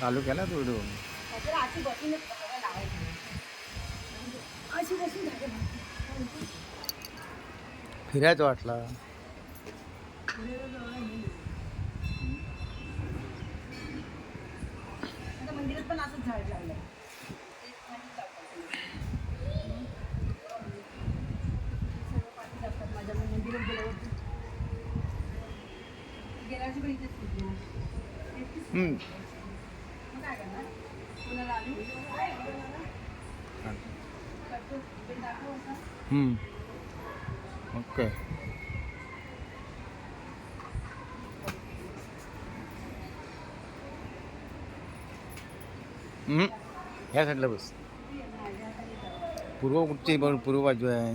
चालू केला तू व्हिडिओ फिरायचं वाटला. मंदिरात पण असंच झाड माहितीच लावतात सगळे. सर्व पाठी लावतात माझ्या मग मंदिरात गेल्यावरती गेल्या वर्षी पण इथेच फिरली. एकटीच फिरली. हम्म. मग काय करणार कोणाला आली करतो ते हम्म. ओके हम्म. ह्या साईडला बस. पूर्व कुठची बघ पूर्व बाजू आहे.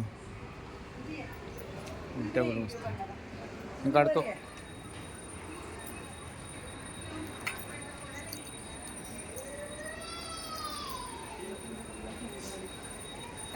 उलट्या बरोबर काढतो.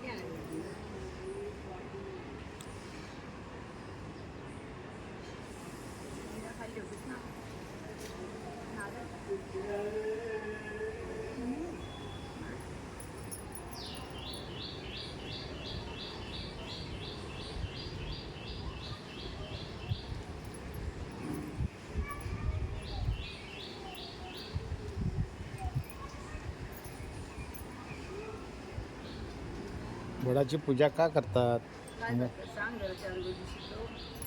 ना, वडाची पूजा का करतात.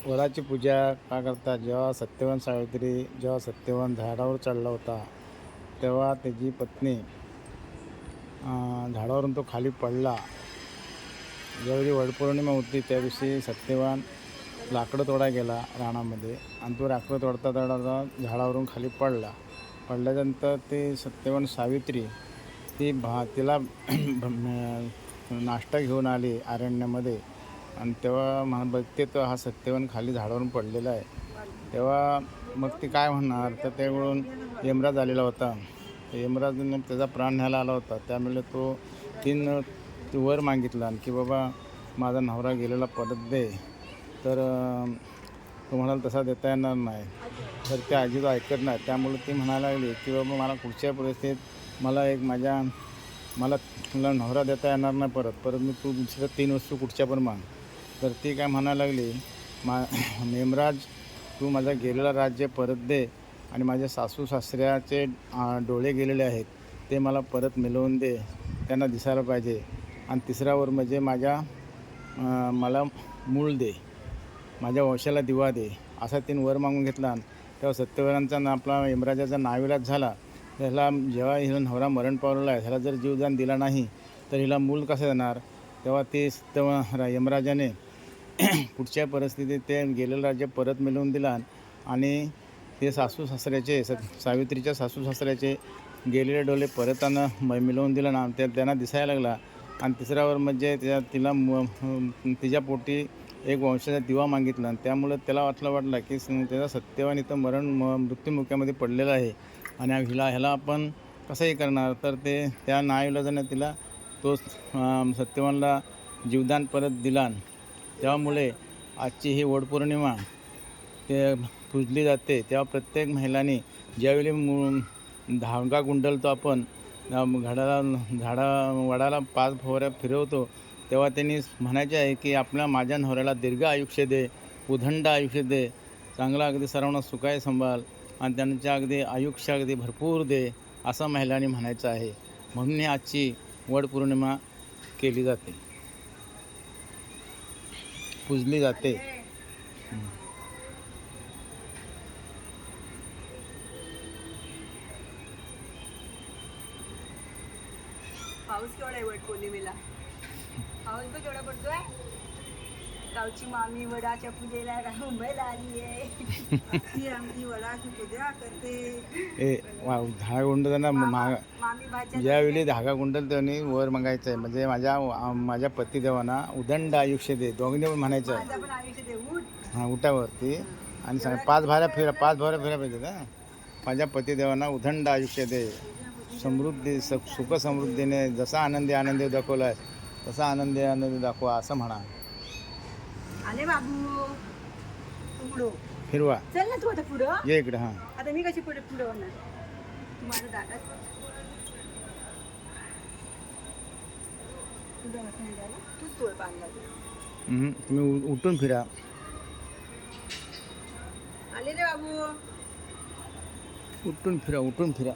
वडाची पूजा का करतात? जेव्हा सत्यवान सावित्री जेव्हा सत्यवान झाडावर चढला होता तेव्हा त्याची पत्नी झाडावरून तो खाली पडला. ज्यावेळी वडपौर्णिमा होती त्या दिवशी सत्यवान लाकडं तोडा गेला रानामध्ये आणि तो लाकडं तोडता तोडता झाडावरून खाली पडला. पडल्यानंतर ते सत्यवान सावित्री ती भा तिला नाश्ता घेऊन आली अरण्यामध्ये. आणि तेव्हा म्हणा बघते तर हा सत्यवान खाली झाडावरून पडलेला आहे. तेव्हा मग ती काय म्हणणार? तर त्याकडून यमराज आलेला होता. यमराजने त्याचा प्राण न्यायला आला होता. त्यामुळे तो तीन वर मागितला. की बाबा माझा नवरा गेलेला परत दे. तर तुम्हाला तो तसा देता येणार नाही. तर त्या आजीचं ऐकत नाही. त्यामुळे ती म्हणायला लागली की बाबा मला पुढच्या परिस्थितीत मला एक माझ्या मला तुला नवरा देता येणार नाही परत परत मी तू दुसऱ्या तीन वस्तू कुठच्या पण माग. तर ती काय म्हणायला लागली मा मेमराज तू माझा गेलेला राज्य परत दे आणि माझ्या सासू सासऱ्याचे डोळे गेलेले आहेत ते मला परत मिळवून दे. त्यांना दिसायला पाहिजे. आणि तिसऱ्यावर म्हणजे माझ्या मला मूळ दे. माझ्या वंशाला दिवा दे. असा तीन वर मागून घेतला. तेव्हा सत्यवरांचा ना आपला यमराजाचा नाविलाज झाला. त्याला जेव्हा हिला नवरा मरण पावलेला आहे ह्याला जर जीवदान दिला नाही तर हिला मूल कसं देणार? तेव्हा ते तेव्हा यमराजाने पुढच्या परिस्थितीत ते गेलेलं राज्य परत मिळवून दिला आणि ते सासू सासऱ्याचे स सावित्रीच्या सासू सासऱ्याचे गेलेले डोले परत त्यांना म- मिळवून दिलं ना त्या त्यांना दिसायला लागला. आणि तिसऱ्यावर म्हणजे त्या तिला म- तिच्या पोटी एक वंशाचा दिवा मागितला आणि त्यामुळं त्याला वाटलं वाटलं की त्याचा सत्यवान इथं मरण म मृत्युमुख्यामध्ये पडलेला आहे. आणि हिला ह्याला आपण कसंही करणार तर ते त्या नाईलाजाने तिला तो सत्यवानला जीवदान परत दिला त्यामुळे आजची ही वडपौर्णिमा ते पूजली जाते. तेव्हा प्रत्येक महिलांनी ज्यावेळी मु धागा गुंडलतो आपण घडाला झाडा वडाला पाच फवऱ्या फिरवतो तेव्हा त्यांनी म्हणायचे आहे की आपल्या माझ्या नवऱ्याला दीर्घ आयुष्य दे उदंड आयुष्य दे चांगला अगदी सर्वांना सुखाय संभाल आणि त्यांच्या अगदी आयुष्य अगदी भरपूर दे असं महिलांनी म्हणायचं आहे. म्हणून ही आजची वडपौर्णिमा केली जाते. पूजली जाते. पाऊस केवढा आहे वट पौर्णिमेला? पाऊस पण केवढा पडतोय? गावची मामी वडाच्या पूजेला मुंबईला आली आहे. ती आमची वडाची पूजा करते. ए वा धागा गुंडताना मा मामी भाज्या ज्यावेळी धागा गुंडल त्यांनी वर मागायचं आहे म्हणजे माझ्या माझ्या पतिदेवांना उदंड आयुष्य दे दोघींनी पण म्हणायचं. आहे माझं पण आयुष्य उठ. हा उठावरती. आणि सांग पाच भाऱ्या फिरा पाच भाऱ्या फिरा पाहिजे ना? माझ्या पतिदेवांना उदंड आयुष्य दे. समृद्धी सुख समृद्धीने जसा आनंदी आनंदी दाखवला आहे तसा आनंदी आनंदी दाखवा असं म्हणा. आले बाबू. तू पुढं. फिरवा चल ना तू आता पुढं. ये इकडे हां. आता मी कशी पुढे पुढं होणार? तू माझं दादा तूच तोड बांधला हम्म, तुम्ही उ- उठून फिरा. आले रे बाबू. उठून फिरा उठून फिरा.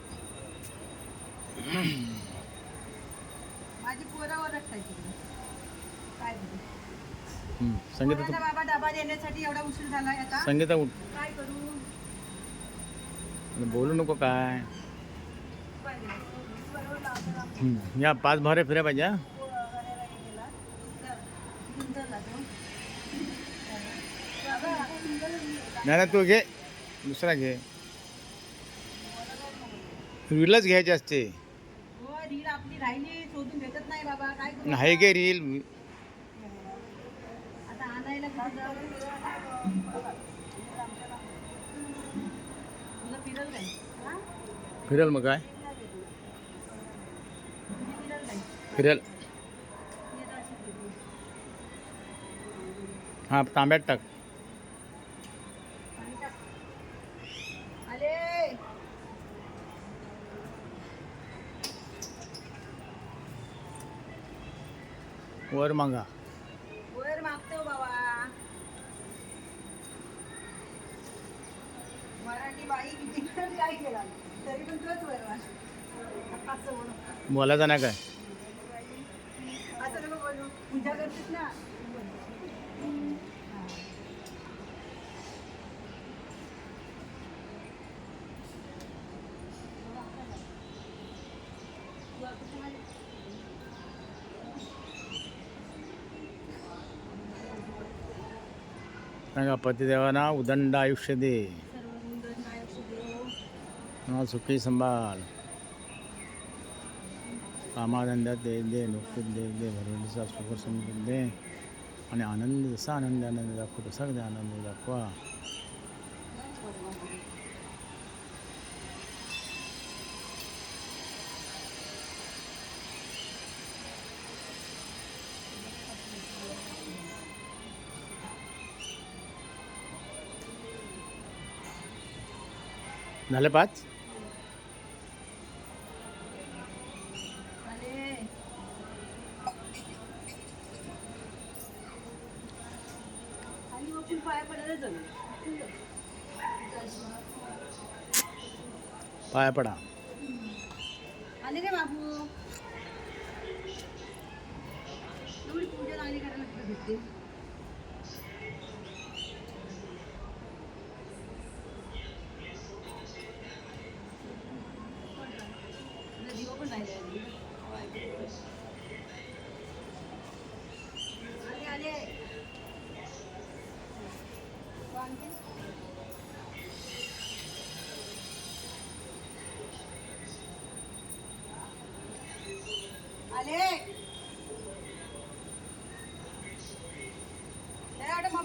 माझी पोरं ओरडतायत तिकडे. काय? संगीता पोरांना बाबा डबा देण्यासाठी एवढा उशीर झालाय आता. संगीता उठ. काय करू? बोलू नको काय. ना. हम्म, या पाच भाऱ्या फिरा पाहिजे हा. नाही नाही तू घे. दुसरा घे. रीलच घ्यायची असते. हो रील आपली राहिली शोधून भेटत नाही बाबा. काय करू? नाही घे रील आता आणायला कुठं जाऊ? तुला फिरेल मग काय? फिरेल. हां तांब्यात टाक. वर मागा वर मागतो बाबा मराठी बाई किती पण काय केला तरी पण तोच वर माग. असं म्हणू बोलायचं नाही काय? ना? सांगा पतिदेवांना उदंड आयुष्य दे सर्व सुंदर काय असू देव मला सुखी संभाळ कामाधंद्यात दे दे नोकरीत दे दे भरवलीचा सुख समजून दे आणि आनंद जसा आनंद आनंद दाखव तसा कधी आनंद दाखवा झाले पाच आले പായപ്പട ബാബു.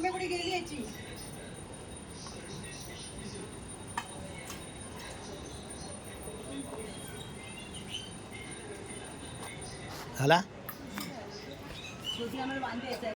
मम्मी कुठे गेली याची? झाला